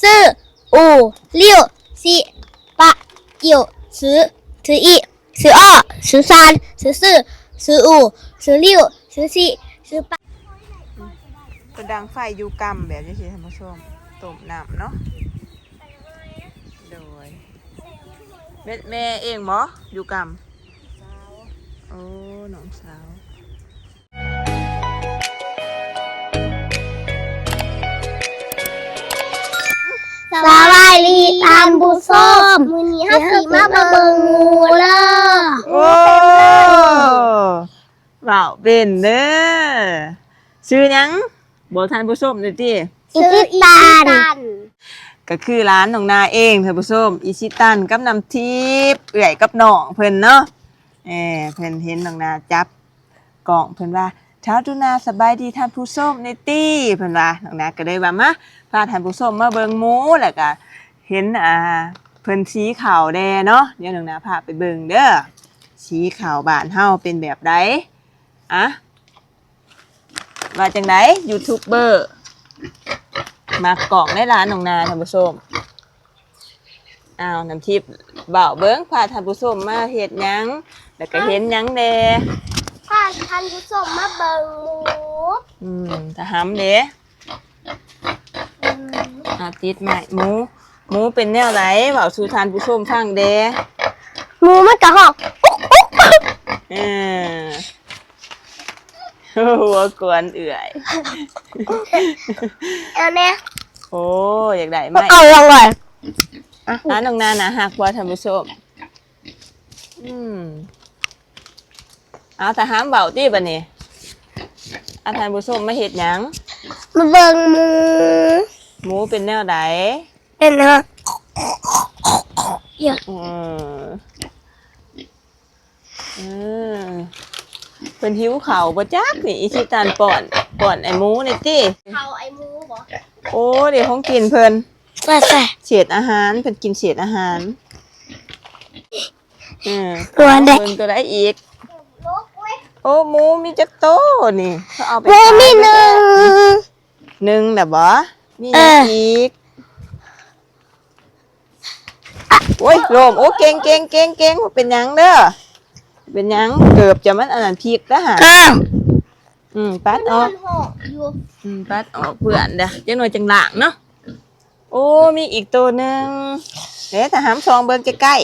四五六七八九十十一十二十三十四十五十六十七十八。 เป็นดังไฟอยู่กำแบบนี้สิท่านผู้ชมต้มน้ำเนาะโดยแม่แม่เองบ่อยู่กำโอ้น้องสาว สวัสดีตามผู้ส้มมือนี้ฮัสสีมาเบิงงูเลยโอ้ว้าวเป็นเด้อชื่อหยังบอกท่านผู้ชมหน่อยติอิซิตันก็คือร้านของนาเองท่านผู้ชมอิชิตันกับน้ำทิพย์เอื่อยกับน้องเพิ่นเนาะเออเพิ่นเห็นน้องนาจับกล่องเพิ่นว่าเช้าจุนาสบายดีท่านผู้ชมในตี้เพิ่นว่าน้องนาก็เลยว่ามา พาท่านผู้ชมมาเบิ่งหมูแล้วก็เห็นอ่าเพิ่นชี้ข่าวแดเนาะเดี๋ยวน้องนาพาไปเบิ่งเด้อชี้ข่าวบ้านเฮาเป็นแบบใดอะว่าจังไดยูทูบเบอร์มากล่องในร้านของนาท่านผู้ชมอ้าวน้ำทิพย์เบาเบิ้งพาท่านผู้ชมมาเฮ็ดหยังแล้วก็เห็นหยังแดถ้าท่านผู้ชมมาเบิงหมูอืมถ้าหำเด้ อาติดใหม่หมูหมูเป็นแนวไหนเบาสู่ท่านผู้ชมฟังเด้หมูมันกระหอกเออหัวกวนเอื่อยเอาเนี่ยโอ้อยากได้ไหมเอาลงก่อนอะร้านตรงนานะหักว่าท่านผู้ชมอืมเอาแต่ห้ามเบาตี้บันนี้อาท่านผู้ชมมาเห็ดหยังมาเบิงหมู หมูเป็นแนวใดเป็นฮะเยอะอืมเออเป็นหิวเข่าวบ่จักนี่อิชิตันป่อนป่อนไอ้หมูนี่ติเขาไอ้หมูบ่โอ้เดี๋ยวของกินเพิ่นใส่ใส่เศษอาหารเพิ่นกินเศษอาหารเออตัวเด็กเพิ่นตัวได้อีก ลูกเว้ยโอ้หมูมีจักโตนี่เขาเอาไปหมูขายมีหนึ่งหนึ่งแบบ บ่มีเอหยังออีกโอ้ยโลมโอ้เก่งเก่งเก่งเก่งเป็นหยังเด้อเป็นหยังเกือบจะมันอันนั้นพีกแล้วฮะอ้าวอืมปัดออกหอกอยู่อืมปัดออกเพื่อนเด้อจังหน่อยจังหลางเนาะโอ้มีอีกตัวหนึ่งเดี๋ยวถ้าหามซองเบิ่งใกล้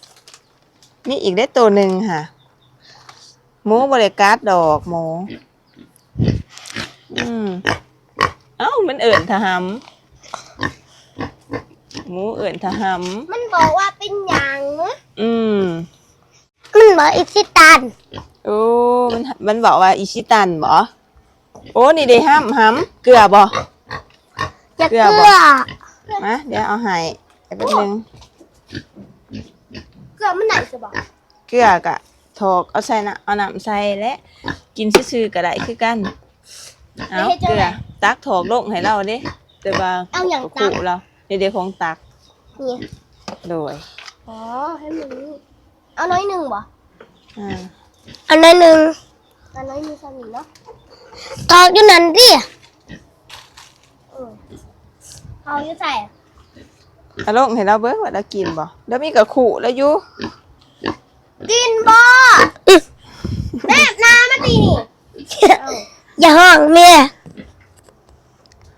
ๆมีอีกได้ตัวหนึ่งค่ะหมูบริการดอกหมูอืม เอ้ามันเอิ่นทหำหมูเอิ่นทหมันบอกว่าเป็นหยังำอืม มันบอกอิซิตันโอ้ มันมันบอกว่าอิชิตันบ่โอ้ นี่เด้ห้ำห้ำเกลือบ่อย่าเกลืเกอลืบ่อมาเดี๋ยวเอาให้แป๊บนึง เกลือมันไหนจะบอกเกลือกะถอกเอาใส่นะเอาน้ำใส่และ กินซื่อๆก็ได้คือกัน เอาเกลือตักถอกลงให้เราเด้แต่ว่าเอาอย่างตักขู่เราเดี๋ยวๆของตักนี่โดยอ๋อให้มึงเอาน้อยหนึ่งบ่อ่าเอาน้อยหนึ่งเอาน้อยหนึ่งสนิเนาะตอกอยู่นั่นดิเออเอาอยู่ใส่เอาลงให้เราเบิ่งว่าเรากินบ่แล้วมีกระขู่แล้วอยู่กินบ่แม่น้ำมาตีนี่อ ย่าห้องเมีย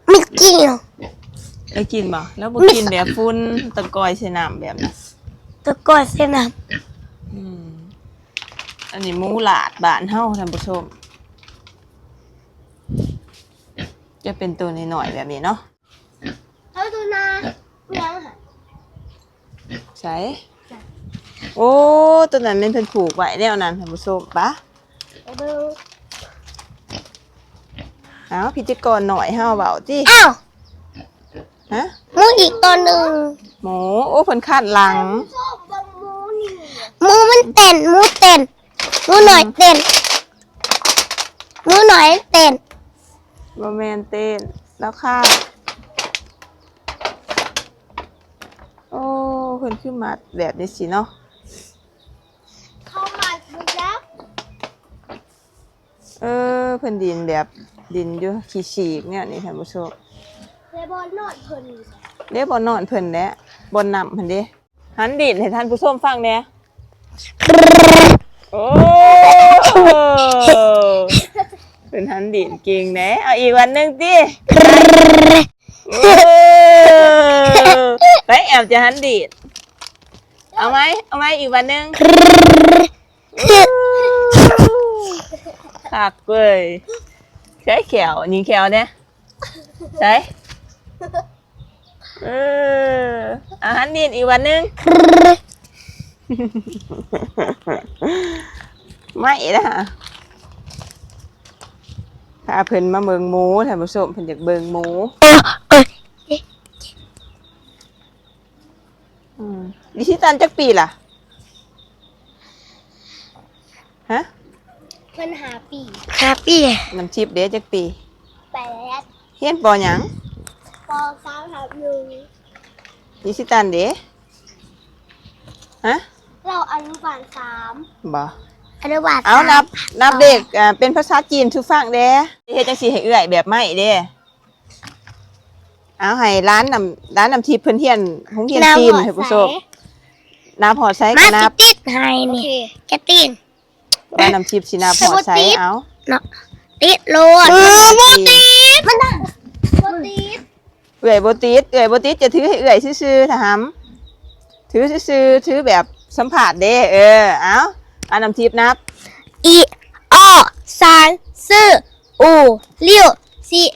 ไม่กินหรอกแล้วกินบ่แล้วบ่กินแบบฟุ้นตะกอยใส่น้ำแบบนั้นตะกอนเส้นน้อืมอันนี้หมูหลาดบ้านเฮาท่านผู้ชม จะเป็นตัวน้อยๆแบบนี้เนาะำเอาดูนะยังค่ะใช่โอ้ตัวนั้นมันเพิ่นผูกไว้แนวนั้นท่านผู้ชมปะไปเบิ่งเอ้าพิธีกรหน่อยเฮาเบาติอ้าวฮะหมูอีกตัวหนึ่งหมูโอ้เพิ่นคาดหลังชอบบังหมูนี่หมูมันเต้นหมูเต้นหมูหน่อยเต้นหมูหน่อยเต้นบ่แม่นเต้นแล้วคาดโอ้เพิ่นคือมัดแบบนี้สิเนาะเข้ามาดูแล้วเออเพิ่นดินแบบ ดินอยู่ขี้ฉีกเนี่ยนี่ท่านผู้ชมเลบอนนอดเพิ่นเด้บนนอนเพิ่นแด้บนนำเพิ่นเด้หันดีดให้ท่านผู้ชมฟังแหน่โอ้เป็นหันดีดเก่งแหน่เอาอีกวันหนึงติโอ้ไปแอบจะหันดีดเอาไหมเอาไหมอีกวันหนึงคักเว้ยใช้แขวยิงแขวเนี่ยใช้เอออาหารดีดอีกวันหนึงไม่นะฮะพาเพิ่นมาเบิงหมูท่านผู้ชมเพิ่นอยากเบิงหมูอืมดิชิตันจักปีล่ะฮะ เพิ่นหาปีหาปีน้ำชิปเด้จักปีแปดเฮียนปอหยังปอสามทับหนึ่งดิชิตันเด้ฮะเราอนุบาลสามบ่อนุบาลเอานับนับเด็กอ่าเป็นภาษาจีนทุกฟังเด้เฮ็ดจังซี่ให้เอื้อยแบบไม่เด้เอาให้ร้านนำร้านนำทิพย์เพิ่นเฮียนโรงเรียนจีนท่านผู้ชมนับหอไซมาก็นับติดให้นี่จะติด ว่าน้ำชิบชินาพอใช้เอาเนาะติดโลดมือโบติดมันน่ะโบติดเอื่อยโบติดเอื่อยโบติดจะถือให้เอื่อยซื่อๆถามถือซื่อๆถือแบบสัมผัสเด้เออเอาอันน้ำชิพนับอีออสามสี่ห้าหกเจ็ด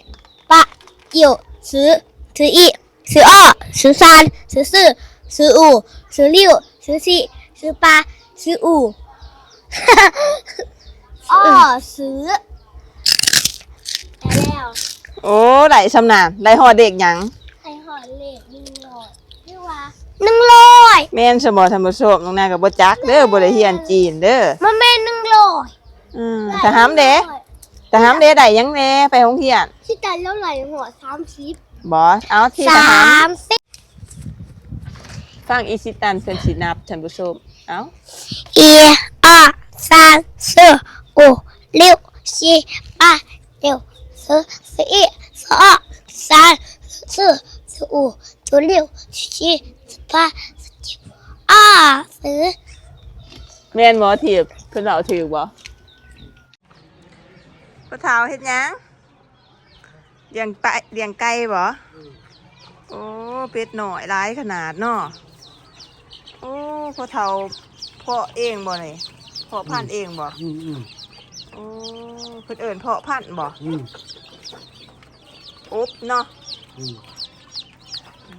แปดเก้าสิบสิบเอ็ดสิบสองสิบสามสิบสี่สิบห้าสิบหกสิบเจ็ดสิบแปดสิบเก้าสิบ ล้วโอ้ไหลสำนานไหลหอเด็กหยังให้หอเลขหนึ่งร้อยนี่ว่าหนึ่งร้อยแม่นสมอท่านผู้ชมน้องนายก็บ่จักเด้อบ่ได้เรียนจีนเด้อมันเป็นหนึ่งร้อยอืมถ้าหำเด้ถ้าหำเด้ได้หยังแหน่ไปโรงเรียนที่แต่แล้วไหลหัวสามสิบบ่เอาที่สทหารามสิบฟังอีสิตันเพิ่นสินับท่านผู้ชมเอ้า一、二、三、四、五、六、七、八、九、十、十一、十二、十三、十四、十五、十六、十七、十八、十九、二十。 แม่นบ่ถีบเพิ่นเอาถือบ่พ่อเฒ่าเฮ็ดหยังเลี้ยงไก่เลี้ยงไก่บ่โอ้เป็ดน้อยหลายขนาดเนาะโอ้พ่อเฒ่าเพาะเองบ่นี่เพ าะพันธุ์เองบ่อืมอืมโอ้เพิ่นเอิ้นเพาะพันธุ์บ่อืมอบเนาะอืมอื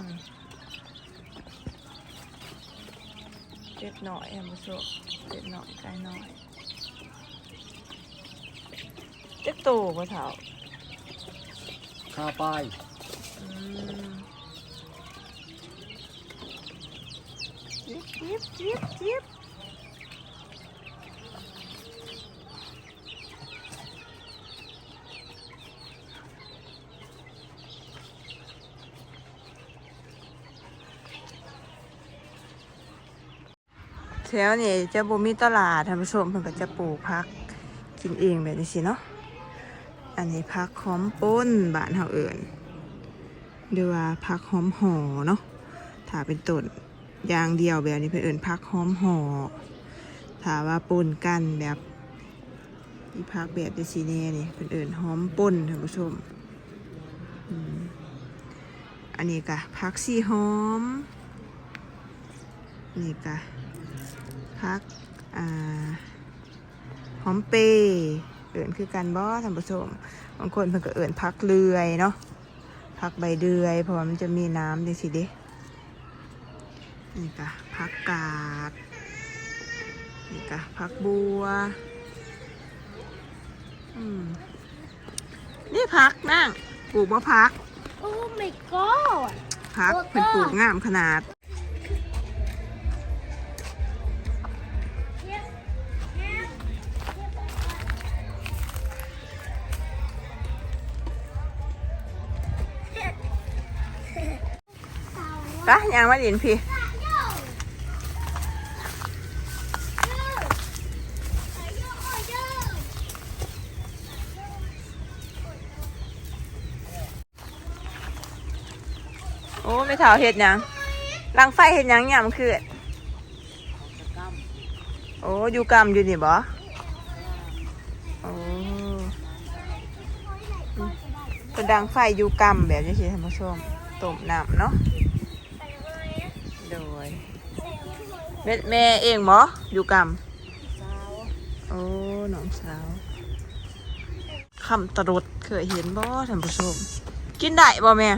มเป็ดน้อยท่านผู้ชมเป็ดน้อยไก่น้อยเจ๊กโตบ่เฒ่าข้าป้ายอืมจิ๊บจิ๊บจิ๊บจิ๊บ ถวนี่จะบ่มีตลาดท่านผู้ชมเพิ่นก็จะปลูกผักกินเองแบบนี้สิเนาะ อันนี้ผักหอมป้นบ้านเฮาเอิญหรือว่าผักหอมห่อเนาะ ถ้าเป็นต้นอย่างเดียวแบบนี้เพิ่นเอิญผักหอมห่อถ้าว่าปนกันแบบอีผักแบบเดซีเน่นี่เพิ่นเอิญหอมป่นท่านผู้ชม อันนี้กะผักสีหอม นี่กะ ผักอ่าหอมเปรย์เอิ่นคือกันบ่ท่านผู้ชมบางคนเพิ่นก็เอิ่นพักเลื่อยเนาะพักใบเดือยเพราะว่ามันจะมีน้ำจังสิเด้นี่กะพักกาดนี่กะพักบัวอืมนี่พักนั่งปลูกมะพัก โอ้ my god พักโอ้เพิ่นปลูกงามขนาดางมาดินพี่ปไม่เท่าเฮ็ดหยังลังไฟเฮ็ดหยังยามคืนโอ้อยู่กรรมอยู่นี่บ่โอ้เป็นดังไฟอยู่กรรมแบบนี้สิท่านผู้ชมต้มน้ำเนาะ โดยแม่แม่เองบ่อยู่กรรมโอ้น้องสาวคำตรดเคยเห็นบ่ท่านผู้ชม กินได้บ่แม่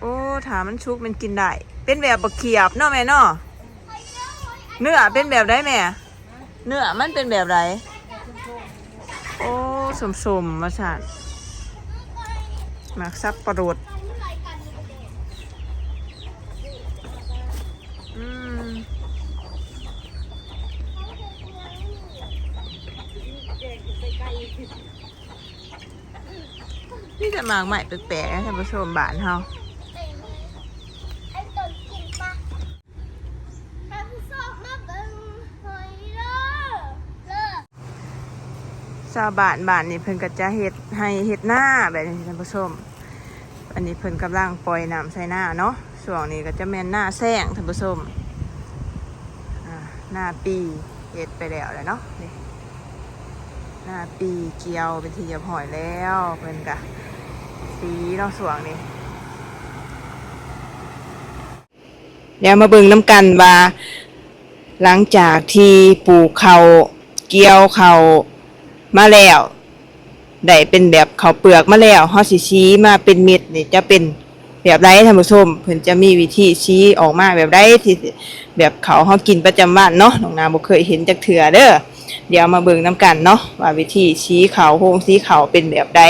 โอ้ถามมันชุกมันกินได้ เป็นแบบบะเขียบเนาะแม่เนาะเนื้อเป็นแบบไรแม่ เนื้อมันเป็นแบบไรโอ้สมสมๆมาสั่นหมักซับปลาโดด นี่จะหมากใหม่แปลกๆนะท่านผู้ชมบ้านเฮาไอ้ต้นกินปะท่านผู้ชมมาเบิ่งหอยเด้อเด้อชาวบ้านบ้านนี่เพิ่นก็จะเฮ็ดให้เฮ็ดหน้าแบบนี้ท่านผู้ชม อันนี้เพิ่นกำลังปล่อยน้ำใส่หน้าเนาะช่วงนี้ก็จะแม่นหน้าแซงท่านผู้ชมอ่าหน้าปีเฮ็ดไปแล้วแหละเนาะนี่หน้าปีเกี่ยวเป็นที่เรียบร้อยแล้วเพิ่นก็ สีเนาะช่วงนี้เดี๋ยวมาเบิ่งน้ำกันว่าหลังจากที่ปลูกเขาเกี่ยวเขามาแล้วได้เป็นแบบเขาเปลือกมาแล้วฮาสิชี้มาเป็นเม็ดนี่จะเป็นแบบไรท่านผู้ชมเพิ่นจะมีวิธีชี้ออกมาแบบไรที่แบบเขาเฮากินประจำวันเนาะน้องนาบ่เคยเห็นจักเทื่อเด้อเดี๋ยวมาเบิ่งน้ำกันเนาะว่าวิธีชี้เขาโฮงชี้เขาเป็นแบบใด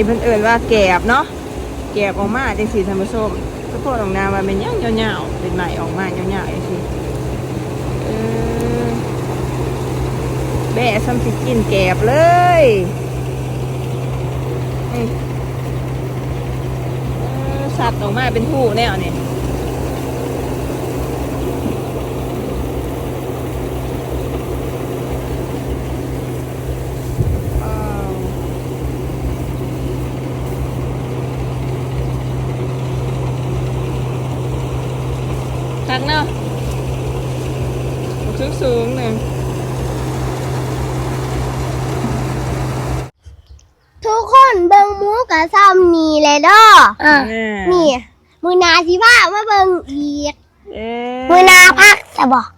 นี้เพิ่นเอิ้นว่าแกบเนาะแกบออกมาจังซี่ท่านผู้ชมทุกคนออกนาว่าเป็นหยังยาวๆเป็นใหม่ออกมายาวๆจังซี่เออแบะซ้ำสิกินแกบเลยสัตว์ออกมาเป็นผู้แนวนี่อ้าวทักเนาะสูงสูงๆหนึ่ง ทุกคนเบิ่งหมูกับซ้ำนี่เลยเด้ ออะอ่านี่ มือนาสิพามาเบิ่งอีก เอ๊ะมือนาพักจะบอก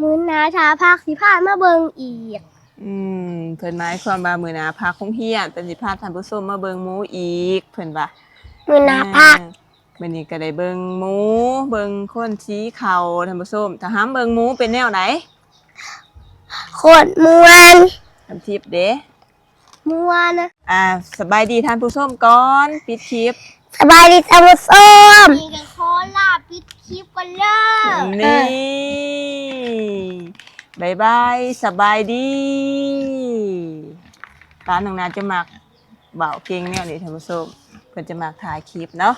มือนาชาพักสิพามาเบิ่งอีก อืมเพิ่นหมายความว่ามื้อหน้าพาคงเฮียนเป็นสิพาท่านผู้ชมมาเบิ่งหมูอีกเพิ่นว่ามือนาพัก อ่ามื้อนี้ก็ได้เบิ่งหมู เบิ่งคนชี้เขาท่านผู้ชมถ้าหามเบิ่งหมูเป็นแนวไหน โคตรมวน ทำทิปเด้ มวนนะอ่าสบายดีท่านผู้ชมก่อนปิดคลิปสบายดีท่านผู้ชมนี่ก็ขอลาปิดคลิปกันเลยนี่บายบายสบายดีร้านหนองนาจะมักเบาเก่งแนวนี้ท่านผู้ชมเพิ่นจะมักถ่ายคลิปเนาะ